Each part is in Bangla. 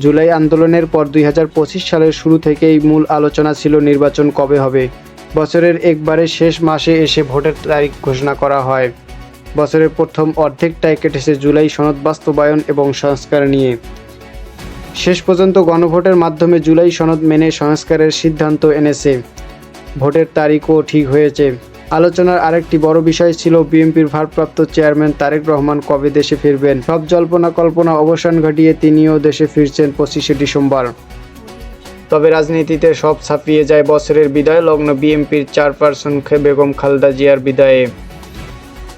জুলাই আন্দোলনের পর দুই হাজার পঁচিশ সালের শুরু থেকেই মূল আলোচনা ছিল নির্বাচন কবে হবে। বছরের একবারে শেষ মাসে এসে ভোটের তারিখ ঘোষণা করা হয়। বছরের প্রথম অর্ধেকটায় কেটেছে জুলাই সনদ বাস্তবায়ন এবং সংস্কার নিয়ে। শেষ পর্যন্ত গণভোটের মাধ্যমে জুলাই সনদ মেনে সংস্কারের সিদ্ধান্ত এনেছে। ভোটের তারিখও ঠিক হয়েছে। আলোচনার আরেকটি বড় বিষয় ছিল বিএনপির ভারপ্রাপ্ত চেয়ারম্যান তারেক রহমান কবে দেশে ফিরবেন? সব জল্পনা কল্পনা অবসান ঘটিয়ে তিনিও দেশে ফিরছেন পঁচিশে ডিসেম্বর। তবে রাজনীতিতে সব ছাপিয়ে যায় বছরের বিদায়, লগ্ন বিএনপির চেয়ারপারসন বেগম খালদা জিয়ার বিদায়ে।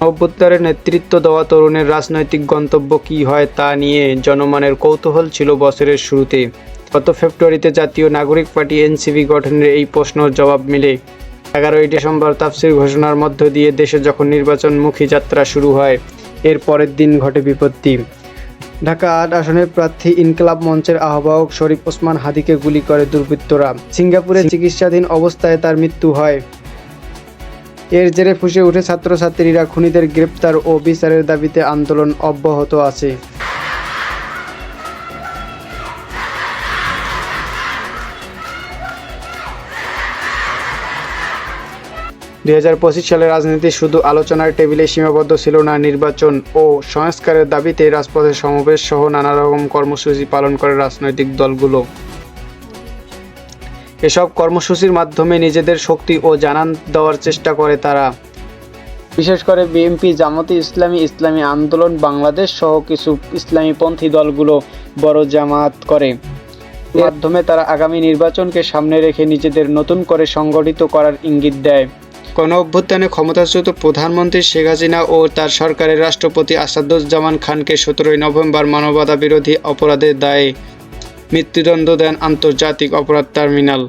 অভ্যুত্থানের নেতৃত্ব দেওয়া তরুণের রাজনৈতিক গন্তব্য কী হয় তা নিয়ে জনমানের কৌতূহল ছিল বছরের শুরুতে। গত ফেব্রুয়ারিতে জাতীয় নাগরিক পার্টি এনসিপি গঠনের এই প্রশ্নের জবাব মিলে এগারোই ডিসেম্বর তাফসির ঘোষণার মধ্য দিয়ে দেশে যখন নির্বাচনমুখী যাত্রা শুরু হয় এর পরের দিন ঘটে বিপত্তি। ঢাকা আট আসনের প্রার্থী ইনকলাব মঞ্চের আহ্বায়ক শরীফ ওসমান হাদিকে গুলি করে দুর্বৃত্তরা। সিঙ্গাপুরে চিকিৎসাধীন অবস্থায় তার মৃত্যু হয়। এর জেরে ফুসে উঠে ছাত্রছাত্রীরা খুনিদের গ্রেপ্তার ও বিচারের দাবিতে আন্দোলন অব্যাহত আছে। দুই হাজার পঁচিশ সালের রাজনীতি শুধু আলোচনার টেবিলে সীমাবদ্ধ ছিল না, নির্বাচন ও সংস্কারের দাবিতে রাজপথে সমাবেশ সহ নানা রকম কর্মসূচি পালন করে রাজনৈতিক দলগুলো। এসব কর্মসূচির মাধ্যমে নিজেদের শক্তি ও জানান দেওয়ার চেষ্টা করে তারা। বিশেষ করে বিএনপি, জামাতে ইসলামী ইসলামী আন্দোলন, বাংলাদেশ সহ কিছু ইসলামীপন্থী দলগুলো বড় জামাত করে। মাধ্যমে তারা আগামী নির্বাচনকে সামনে রেখে নিজেদের নতুন করে সংগঠিত করার ইঙ্গিত দেয়। গণ অভ্যুত্থানে ক্ষমতাচ্যুত প্রধানমন্ত্রী শেখ হাসিনা ও তার সরকারের রাষ্ট্রপতি আসাদুজ্জামান খানকে সতেরোই নভেম্বর মানবতা বিরোধী অপরাধের দায়ে মৃত্যুদণ্ড দেন আন্তর্জাতিক অপরাধ টার্মিনাল।